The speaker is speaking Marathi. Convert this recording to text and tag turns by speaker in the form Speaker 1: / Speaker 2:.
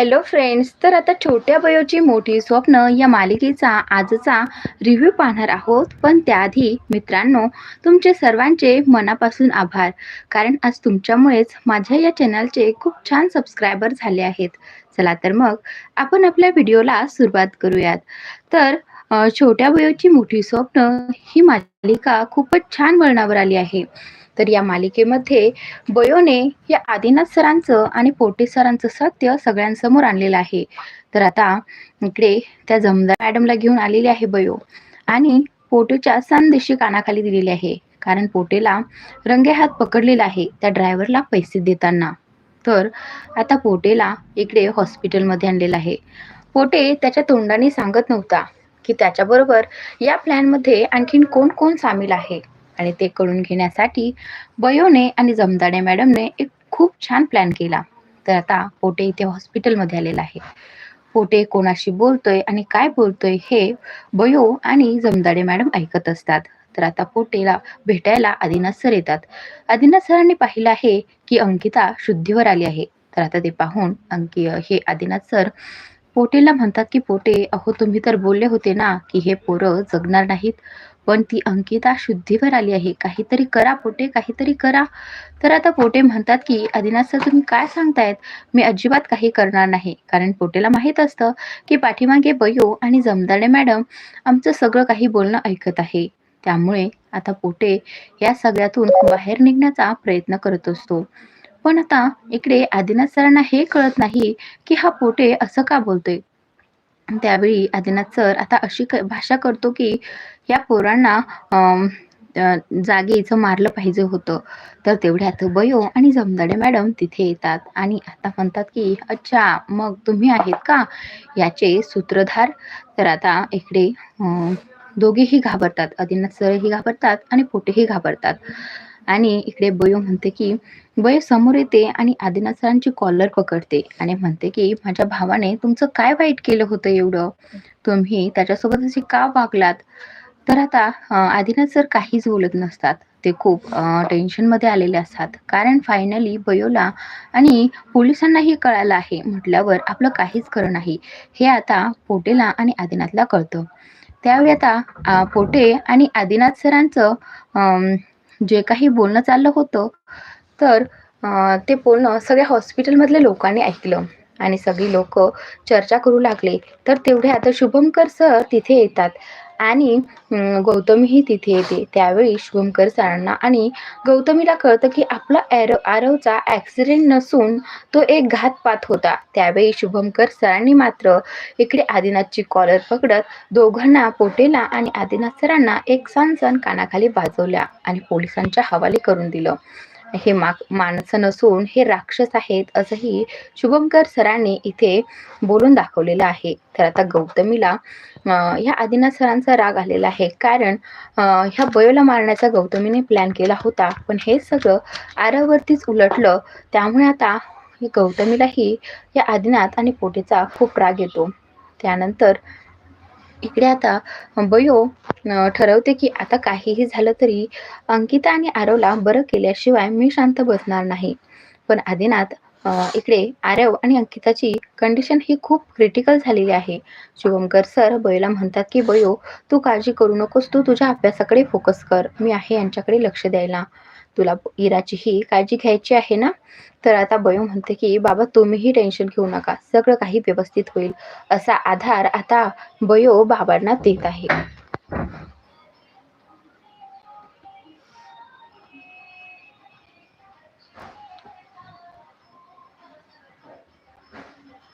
Speaker 1: हॅलो फ्रेंड्स तर आता छोट्या बयोची मोठी स्वप्न या मालिकेचा आजचा रिव्ह्यू पाहणार आहोत. पण त्याआधी मित्रांनो तुमचे सर्वांचे मनापासून आभार. कारण आज तुमच्यामुळेच माझ्या या चॅनलचे खूप छान सबस्क्रायबर झाले आहेत. चला तर मग आपण आपल्या व्हिडिओला सुरुवात करूयात. तर छोट्या बयोची मोठी स्वप्न ही मालिका खूपच छान वळणावर आली आहे. तर या मालिकेमध्ये बयोने या आदिनाथ सरांचं आणि पोटे सरांचं सत्य सगळ्यांसमोर आणलेलं आहे. तर आता इकडे त्या जमदार मॅडमला घेऊन आलेली आहे बयो आणि पोटेच्या संदेशी कानाखाली दिलेली आहे. कारण पोटेला रंगे हात पकडलेला आहे त्या ड्रायव्हरला पैसे देताना. तर आता पोटेला इकडे हॉस्पिटलमध्ये आणलेलं आहे. पोटे त्याच्या तोंडाने सांगत नव्हता की त्याच्याबरोबर या प्लॅनमध्ये आणखीन कोण कोण सामील आहे? आणि ते करून घेण्यासाठी बयोने आणि जमदाडे मॅडमने एक खूप छान प्लॅन केला. तर आता पोटे इथे हॉस्पिटलमध्ये आलेला आहे. पोटे कोणाशी बोलतोय आणि काय बोलतोय हे बयो आणि जमदाडे मॅडम ऐकत असतात. तर आता पोटेला भेटायला आदिनाथ सर येतात. आदिनाथ सरांनी पाहिलं आहे की अंकिता शुद्धीवर आली आहे. तर आता ते पाहून अंकी हे आदिनाथ सर पोटेला म्हणतात की पोटे अहो तुम्ही तर बोलले होते ना की हे पोरं जगणार नाहीत. पण ती अंकिता शुद्धीवर आली आहे. काहीतरी करा पोटे काहीतरी करा. तर आता पोटे म्हणतात की आदिनाथ सर तुम्ही काय सांगतायत? मी अजिबात काही करणार नाही. कारण पोटेला माहीत असतं की पाठीमागे बयो आणि जमदाडे मॅडम आमचं सगळं काही बोलणं ऐकत आहे. त्यामुळे आता पोटे या सगळ्यातून बाहेर निघण्याचा प्रयत्न करत असतो. पण आता इकडे आदिनाथ सरांना हे कळत नाही की हा पोटे असं का बोलतोय? त्यावेळी आदिनाथ सर आता अशी भाषा करतो की या पोरांना अम, जागेचं मारलं पाहिजे होतं. तर तेवढ्यात बयो आणि जमदाडे मॅडम तिथे येतात आणि आता म्हणतात की अच्छा मग तुम्ही आहेत का? याचे सूत्रधार तर आता इकडे दोघेही घाबरतात. आदिनाथ सरही घाबरतात आणि पोटेही घाबरतात. आणि इकडे बयो म्हणते की बयो समोर येते आणि आदिनाथ सरांची कॉलर पकडते आणि म्हणते की माझ्या भावाने तुमचं काय वाईट केलं होतं एवढं? तुम्ही त्याच्यासोबत असे का वागलात? तर आता आदिनाथ सर काहीच बोलत नसतात. ते खूप टेन्शन टेन्शनमध्ये आलेले असतात. कारण फायनली बयोला आणि पोलिसांनाही कळालं आहे म्हटल्यावर आपलं काहीच खरं नाही. हे आता पोटेला आणि आदिनाथला कळतं. त्यावेळी आता पोटे आणि आदिनाथ सरांचं अं, जे काही बोलणं चाललं होतं तर ते बोलणं सगळ्या हॉस्पिटलमधल्या लोकांनी ऐकलं. आणि सगळी लोक चर्चा करू लागले. तर तेवढे आता शुभमकर सर तिथे येतात. आणि गौतमीही तिथे येते. त्यावेळी शुभमकर सरांना आणि गौतमीला कळतं की आपला ॲरो आरवचा ॲक्सिडेंट नसून तो एक घातपात होता. त्यावेळी शुभमकर सरांनी मात्र इकडे आदिनाथची कॉलर पकडत दोघांना पोटेला आणि आदिनाथ सरांना एक सण सण कानाखाली बाजवल्या आणि पोलिसांच्या हवाले करून दिलं. हे माणसं नसून हे राक्षस आहेत असंही शुभमकर सरांनी इथे बोलून दाखवलेलं आहे. तर आता गौतमीला ह्या आदिनाथ सरांचा राग आलेला आहे. कारण ह्या बयोला मारण्याचा गौतमीने प्लॅन केला होता. पण हे सगळं आरावरतीच उलटलं. त्यामुळे आता गौतमीलाही या आदिनाथ आणि पोटेचा खूप राग येतो. त्यानंतर इकडे आता बयो ठरवते की आता काहीही झालं तरी अंकिता आणि आरवला बरं केल्याशिवाय मी शांत बसणार नाही. पण आदिनाथ इकडे आरव आणि अंकिताची कंडिशन ही खूप क्रिटिकल झालेली आहे. शुभमकर सर बयोला म्हणतात की बयो तू काळजी करू नकोस तू तुझ्या अभ्यासाकडे फोकस कर. मी आहे यांच्याकडे लक्ष द्यायला. तुला इराचीही काळजी घ्यायची आहे ना? तर आता बयो म्हणते की बाबा तुम्हीही टेन्शन घेऊ नका. सगळं काही व्यवस्थित होईल. असा आधार आता बयो बाबांना देत आहे.